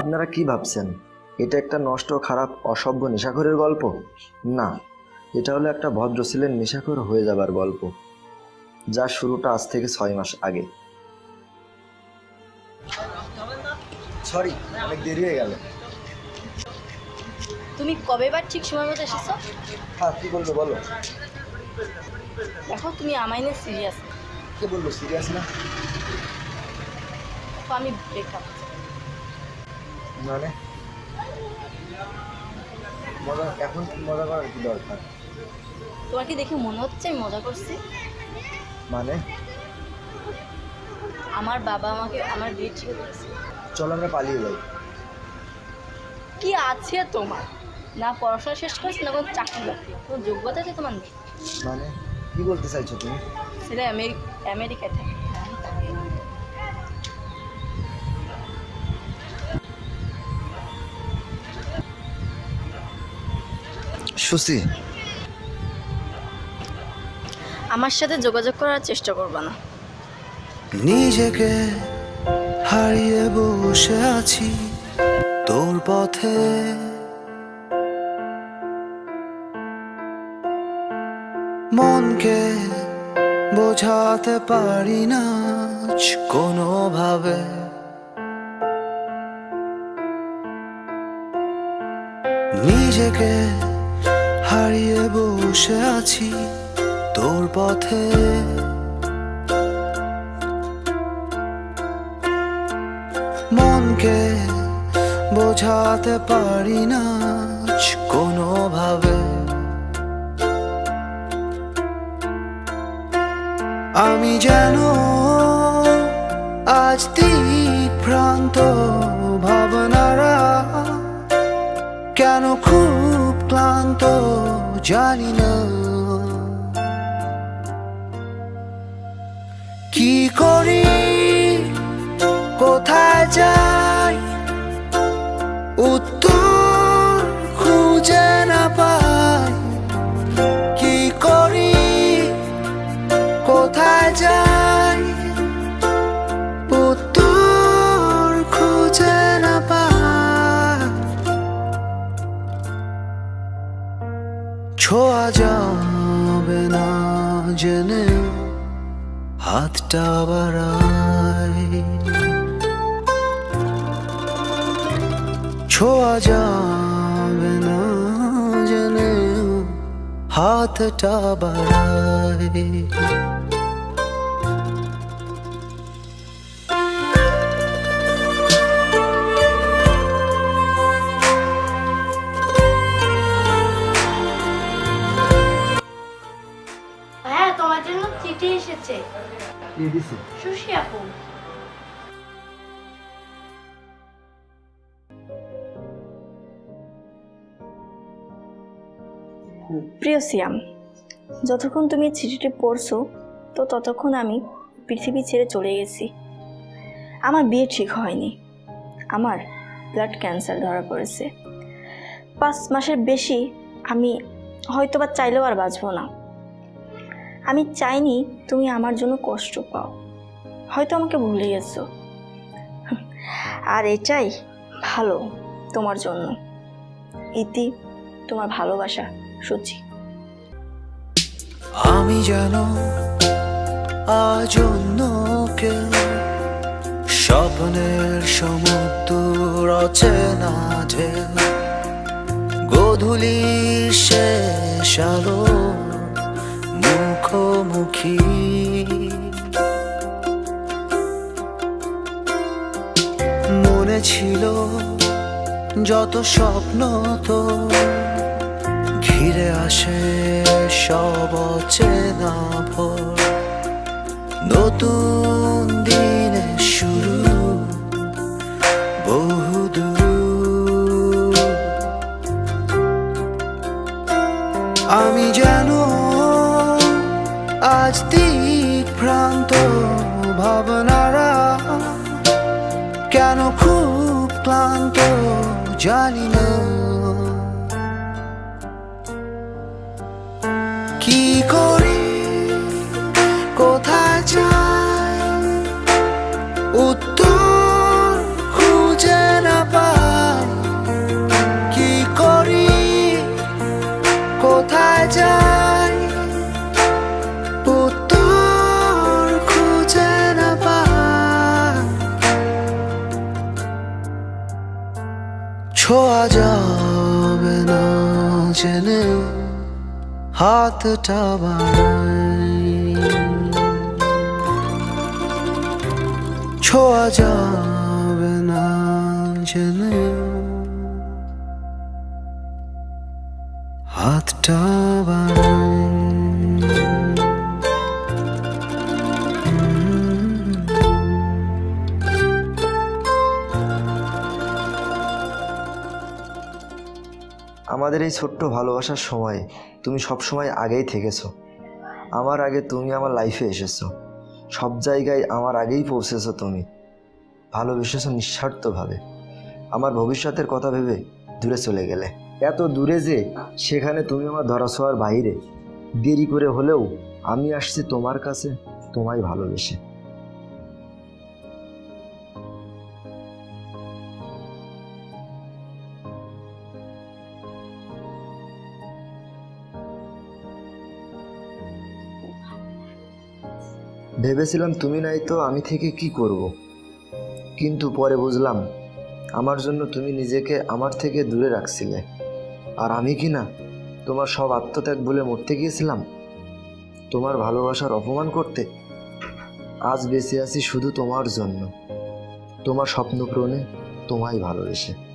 আপনারা কি ভাবছেন? এটা একটা নষ্ট খারাপ অসভ্য নেশাখোরের গল্প? না এটা হলো একটা ভদ্র ছেলের নেশাখোর হয়ে যাবার গল্প যার শুরুটা আজ থেকে ছয় মাস আগে। সরি অনেক দেরি হয়ে গেল। তুমি কবে বার ঠিক সময় মতো এসেছ? হ্যাঁ কি বলব বলো। দেখো তুমি আমায় নিয়ে সিরিয়াস কে বলল সিরিয়াস না? আমি ব্রেকআপ মানে? মজা এখন মজা করার কি দরকার? তোমার কি দেখে মনে হচ্ছে আমি মজা করছি? মানে? আমার বাবা আমাকে আমার বিয়ে ঠিক করেছে। চলো আমরা পালিয়ে যাই। কি আছে তোমার? না পড়াশোনা শেষ করেছি না কোনো চাকরি বাকরি? কোনো যোগ্যতা আছে তোমার? নেই মানে? কি বলতে চাইছো তুমি? আমেরিকা আমেরিকায় থাকে সুসি আমার সাথে যোগাযোগ করার চেষ্টা করবা না। নিজেকে হারিয়ে বসে আছি তোর পথে। মনকে বোঝাতে পারি না কোনোভাবে। নিজেকে হারিয়ে বসে আছি তোর পথে। মনকে বোঝাতে পারি না কোনোভাবে। আমি যেন আজ দিকভ্রান্ত ভাবনারা কেন খুব ক্লান্ত জানি না কি করি? কোথায় যাই? উত্তর ছোঁয়া যাবে না জেনে হাতটা বাড়াই ছোঁয়া যাবে না জেনে হাতটা বাড়াই কি দিছে। সুশি আপু। প্রিয় সিয়াম যতক্ষণ তুমি চিঠিটি পড়ছো তো ততক্ষণ আমি পৃথিবী ছেড়ে চলে গেছি। আমার বিয়ে ঠিক হয়নি। আমার ব্লাড ক্যান্সার ধরা পড়েছে। পাঁচ মাসের বেশি আমি হয়তো বা চাইলেও আর বাঁচবো না। আমি চাইনি তুমি আমার জন্য কষ্ট পাও। হয়তো আমাকে ভুলে গেছো আর এটাই ভালো তোমার জন্য। ইতি, তোমার ভালোবাসা সূচি আমি যেন আজ কেউ স্বপ্নের সমুদ্র অচেনা ঢেউ গোধূলি শেষ আলো মুখোমুখি। মনে ছিল যত স্বপ্ন তো ঘিরে আসে সব ভোর। নতুন দিনের শুরু বহুদূর আমি যেন আজ দিকভ্রান্ত ভাবনারা কেন খুব ক্লান্ত জানি না। কি যাবে না জেনে হাতটা বাড়াই ছোঁয়া যাবে না জেনে হাতটা আমাদের এই ছোট্ট ভালোবাসার সময় তুমি সব সময় আগেই থেকেছো। আমার আগে তুমি আমার লাইফে এসেছ। সব জায়গায় আমার আগেই পৌঁছেছো তুমি। ভালোবেসেছো নিঃস্বার্থভাবে। আমার ভবিষ্যতের কথা ভেবে দূরে চলে গেলে। এত দূরে যে সেখানে তুমি আমার ধরা ছোঁয়ার বাইরে। দেরি করে হলেও আমি আসছি তোমার কাছে, তোমায় ভালোবেসে। ভেবেছিলাম তুমি নাই তো আমি থেকে কি করব। কিন্তু পরে বুঝলাম, আমার জন্য তুমি নিজেকে আমার থেকে দূরে রাখছিলে। আর আমি কি না, তোমার সব আত্মত্যাগ বলে মরতে গিয়েছিলাম? তোমার ভালোবাসার অপমান করতে? আজ বেঁচে আছি শুধু তোমার জন্য। তোমার স্বপ্ন পূরণে তোমায় ভালোবেসে।